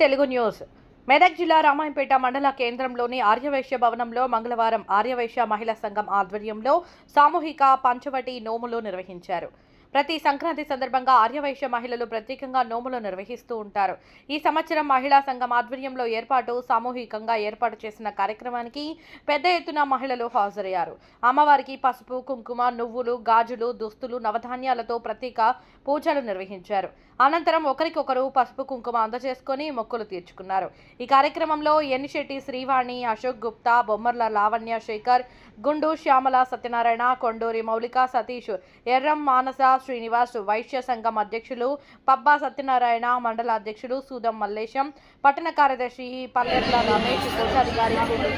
Telugu news. Medak జిల్లా రామాయంపేట మండల కేంద్రంలోని ఆర్యవైశ్య భవనంలో మంగళవారం ఆర్యవైశ్య మహిళా సంఘం ఆధ్వర్యంలో సామూహిక పంచవటి నోములు నిర్వహించారు. ప్రతి సంక్రాంతి సందర్భంగా ఆర్యవైశ్య మహిళలు ప్రత్యేకంగా నోములు నిర్వహిస్తూ ఉంటారు. ఈ సంవత్సరం మహిళా సంఘం ఆధ్వర్యంలో ఏర్పాటు సామూహికంగా ఏర్పాటు చేసిన కార్యక్రమానికి పెద్ద ఎత్తున మహిళలు హాజరయ్యారు. అమ్మవారికి పసుపు కుంకుమ నువ్వులు గాజులు దుస్తులు నవధాన్యాలతో ప్రత్యేక పూజలు నిర్వహించారు. అనంతరం ఒకరికొకరు పసుపు కుంకుమ అందజేసుకొని మొక్కులు తీర్చుకున్నారు. ఈ కార్యక్రమంలో ఎన్నిశెట్టి శ్రీవాణి అశోక్ గుప్తా బొమ్మర్ల లావణ్య శేఖర్ గుండు శ్యామల సత్యనారాయణ కొండూరి మౌలిక సతీష్ ఎర్రం మానస శ్రీనివాస్ వైశ్య సంఘం అధ్యక్షులు పబ్బా సత్యనారాయణ మండల అధ్యక్షులు సూదం మల్లేశం పట్టణ కార్యదర్శి పల్లెట్ల రమేష్ కోశాధికారి పూడి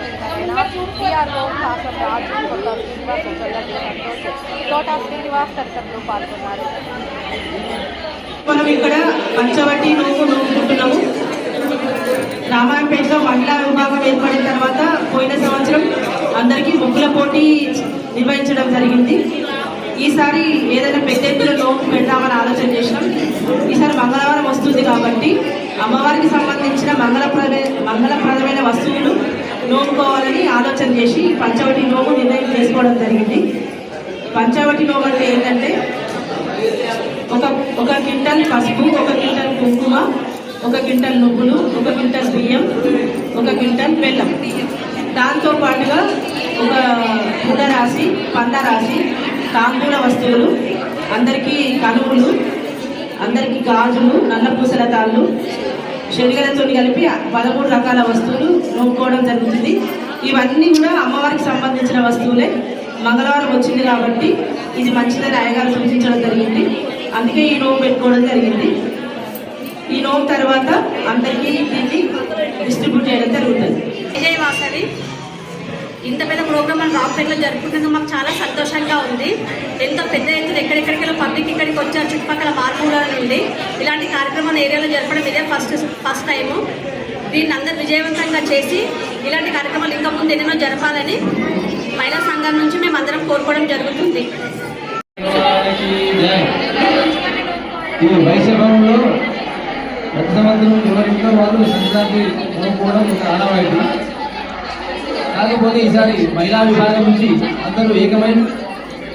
రాజు కొత్త శ్రీనివాస్ శ్రీనివాస్ తదితరులు పాల్గొన్నారు. మనం ఇక్కడ పంచవటి నోపు నోపుకుంటున్నాము రామాయణపేటలో మహిళా విభాగం ఏర్పడిన తర్వాత పోయిన సంవత్సరం అందరికీ ముగ్గుల పోటీ నిర్వహించడం జరిగింది. ఈసారి ఏదైనా పెద్ద ఎత్తున లోపు పెడదామని ఆలోచన చేసినాం. ఈసారి మంగళవారం వస్తుంది కాబట్టి అమ్మవారికి సంబంధించిన మంగళప్రద మంగళప్రదమైన వస్తువులు నోముకోవాలని ఆలోచన చేసి పంచవటి నోము నిర్ణయం చేసుకోవడం జరిగింది. పంచవటి నోము అంటే ఏంటంటే ఒక ఒక క్వింటల్ పసుపు ఒక క్వింటల్ కుంకుమ ఒక క్వింటల్ నువ్వులు ఒక క్వింటల్ బియ్యం ఒక క్వింటల్ బెల్లం. దాంతో పాటుగా ఒక పుద రాసి పంద రాసి తాంబూల వస్తువులు అందరికీ కనువులు అందరికీ గాజులు నల్ల పూసల తాళ్ళు శనగలతో కలిపి పదమూడు రకాల వస్తువులు నూపుకోవడం జరుగుతుంది. ఇవన్నీ కూడా అమ్మవారికి సంబంధించిన వస్తువులే. మంగళవారం వచ్చింది కాబట్టి ఇది మంచిదని అయ్యగారు సూచించడం జరిగింది. అందుకే ఈ నోము పెట్టుకోవడం జరిగింది. ఈ నోము తర్వాత అందరికీ దీన్ని డిస్ట్రిబ్యూట్ చేయడం జరుగుతుంది. విజయవాసవి. ఇంత పెద్ద ప్రోగ్రామ్ మనం రావుపేటలో జరుపుకుంటున్నాం మాకు చాలా సంతోషంగా ఉంది. ఎంతో పెద్ద ఎత్తున ఎక్కడెక్కడికి పబ్లిక్ ఇక్కడికి వచ్చారు చుట్టుపక్కల మార్పుల నుండి. ఇలాంటి కార్యక్రమాన్ని ఏరియాలో జరపడం ఇదే ఫస్ట్ ఫస్ట్ టైము దీన్ని అందరు విజయవంతంగా చేసి ఇలాంటి కార్యక్రమాలు ఇంకా ముందు ఎన్నెన్నో జరపాలని మహిళా సంఘం నుంచి మేము అందరం కోరుకోవడం జరుగుతుంది. ఈ ఎవరింట్లో వాళ్ళు సంక్రాంతి ఒక ఆనవాయితీ. కాకపోతే ఈసారి మహిళా విభాగం నుంచి అందరూ ఏకమై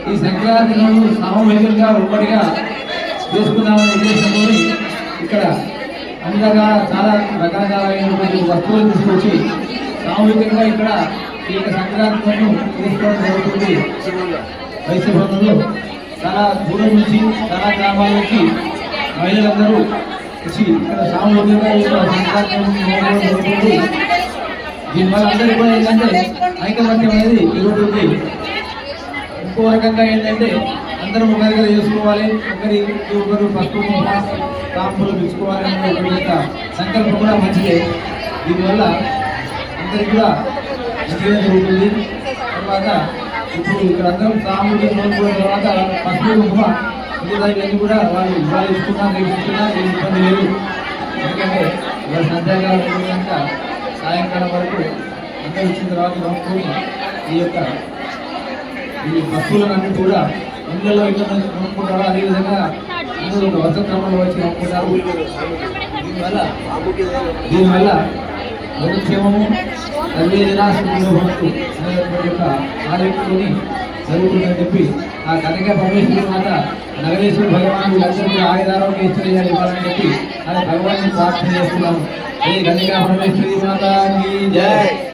ఈ సంక్రాంతి నాడు సామూహికంగా ఉమ్మడిగా చేసుకుందామనే ఉద్దేశంతో ఇక్కడ అన్ని రకాల చాలా రకరకాలైనటువంటి వస్తువులు తీసుకొచ్చి సామూహికంగా ఇక్కడ ఈ యొక్క సంక్రాంతి తీసుకోవడం జరుగుతుంది జరుగుతుంది. బంధువులు చాలా దూరం నుంచి చాలా గ్రామాల నుంచి మహిళలందరూ వచ్చి ఇక్కడ సామూహికంగా ఈ యొక్క సంక్రాంతి జరుగుతుంది. దీనివల్ల అందరికీ కూడా ఏంటంటే ఐకమత్యం అనేది పెరుగుతుంది ఇంకో రకంగా ఏంటంటే అందరం ఒకరిగా చేసుకోవాలి ఒకరి ఒకరు పసుపు కాంపులు పిలుచుకోవాలి అనే ఒక యొక్క సంకల్పం కూడా మంచిదే. దీనివల్ల అందరికి కూడా మంచిగా జరుగుతుంది. తర్వాత ఇప్పుడు ఇక్కడ అందరం సామూహిక నోడుకున్న తర్వాత పసుపు కుంకుమ మిగతా ఇవన్నీ కూడా వాళ్ళు ఇవాళ ఇస్తున్నా రేపు ఇస్తున్నా ఏం ఇబ్బంది లేదు. ఎందుకంటే వాళ్ళ సందేహాలు సాయంకాలం వరకు అందరూ ఇచ్చిన తర్వాత నమ్ముకొని ఈ యొక్క ఈ భక్తులన్నీ కూడా ఇళ్ళలో ఇళ్ళ నుంచి కొనుక్కుంటారు అదేవిధంగా అందరూ ఒక వసతి క్రమంలో వచ్చి నమ్ముకుంటారు. దీనివల్ల దీనివల్ల యోగక్షేమము తల్లి వినాశనకు అనేటువంటి యొక్క ఆలోచనతోని జరుగుతుందని చెప్పి ఆ కనక పరమేశ్వరుడు మాత నగరేశ్వర భగవాన్ వీళ్ళందరికీ ఆయుధారోగ్య ఇచ్చేయాలి ఇవ్వాలని చెప్పి అది భగవాన్ని ప్రార్థన చేస్తున్నాము. ఈ కనికా పరమేశ్వరి మాత